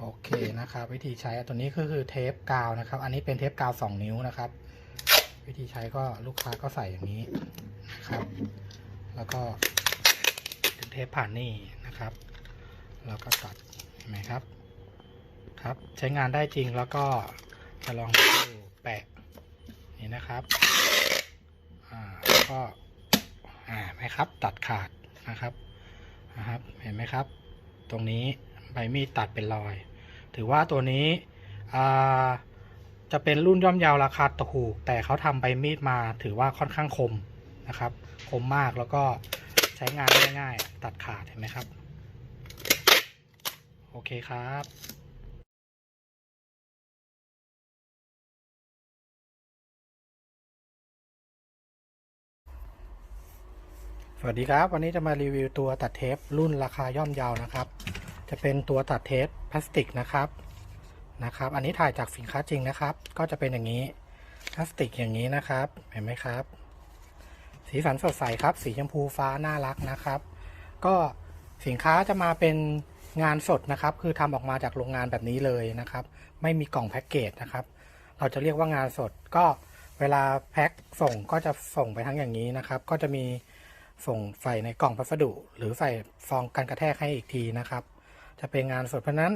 โอเคนะครับ วิธีใช้ตัวนี้ก็คือเทปกาวนะครับ อันนี้เป็นเทปกาว 2 นิ้วนะครับ วิธีใช้ก็ลูกค้าก็ใส่อย่างนี้นะครับ แล้วก็ดึงเทปผ่านนี่นะครับ แล้วก็ตัดเห็นไหมครับ ครับใช้งานได้จริงแล้วก็จะลองดูแปะนี่นะครับอ่าก็อ่าไหมครับ ตัดขาดนะครับนะครับ เห็นไหมครับ ตรงนี้ใบมีดตัดเป็นรอย ถือว่าตัวนี้จะเป็นรุ่นย่อมเยาวราคาถูก แต่เขาทำใบมีดมาถือว่าค่อนข้างคมนะครับ คมมากแล้วก็ใช้งานได้ง่ายตัดขาดเห็นไหมครับ โอเคครับสวัสดีครับ วันนี้จะมารีวิวตัวตัดเทปรุ่นราคาย่อมเยาวนะครับ จะเป็นตัวตัดเทปพลาสติกนะครับนะครับ อันนี้ถ่ายจากสินค้าจริงนะครับ ก็จะเป็นอย่างนี้พลาสติกอย่างนี้นะครับเห็นไหมครับ สีสันสดใสครับ สีชมพูฟ้าน่ารักนะครับ ก็สินค้าจะมาเป็นงานสดนะครับ คือทำออกมาจากโรงงานแบบนี้เลยนะครับ ไม่มีกล่องแพ็กเกจนะครับ เราจะเรียกว่างานสดก็เวลาแพ็คส่งก็จะส่งไปทั้งอย่างนี้นะครับ ก็จะมีส่งใส่ในกล่องพัสดุ หรือใส่ฟองกันกระแทกให้อีกทีนะครับ จะเป็นงานสดเพราะนั้น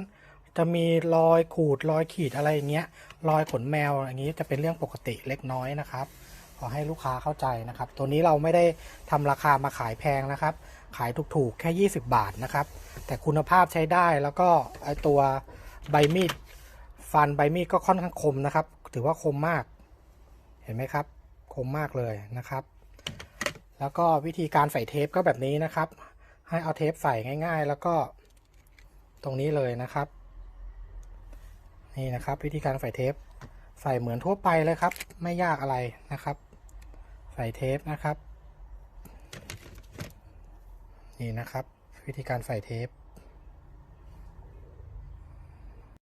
จะมีรอยขูดรอยขีดอะไรอย่างเงี้ยรอยขนแมวอย่างนี้จะเป็นเรื่องปกติเล็กน้อยนะครับ ขอให้ลูกค้าเข้าใจนะครับ ตัวนี้เราไม่ได้ทำราคามาขายแพงนะครับ ขายถูกๆแค่ 20 บาทนะครับ แต่คุณภาพใช้ได้แล้วก็ไอตัวใบมีดฟันใบมีดก็ค่อนข้างคมนะครับ ถือว่าคมมาก เห็นไหมครับ คมมากเลยนะครับ แล้วก็วิธีการใส่เทปก็แบบนี้นะครับ ให้เอาเทปใส่ง่าย ๆ แล้วก็ ตรงนี้เลยนะครับ นี่นะครับ วิธีการใส่เทป ใส่เหมือนทั่วไปเลยครับ ไม่ยากอะไรนะครับ ใส่เทปนะครับ นี่นะครับ วิธีการใส่เทป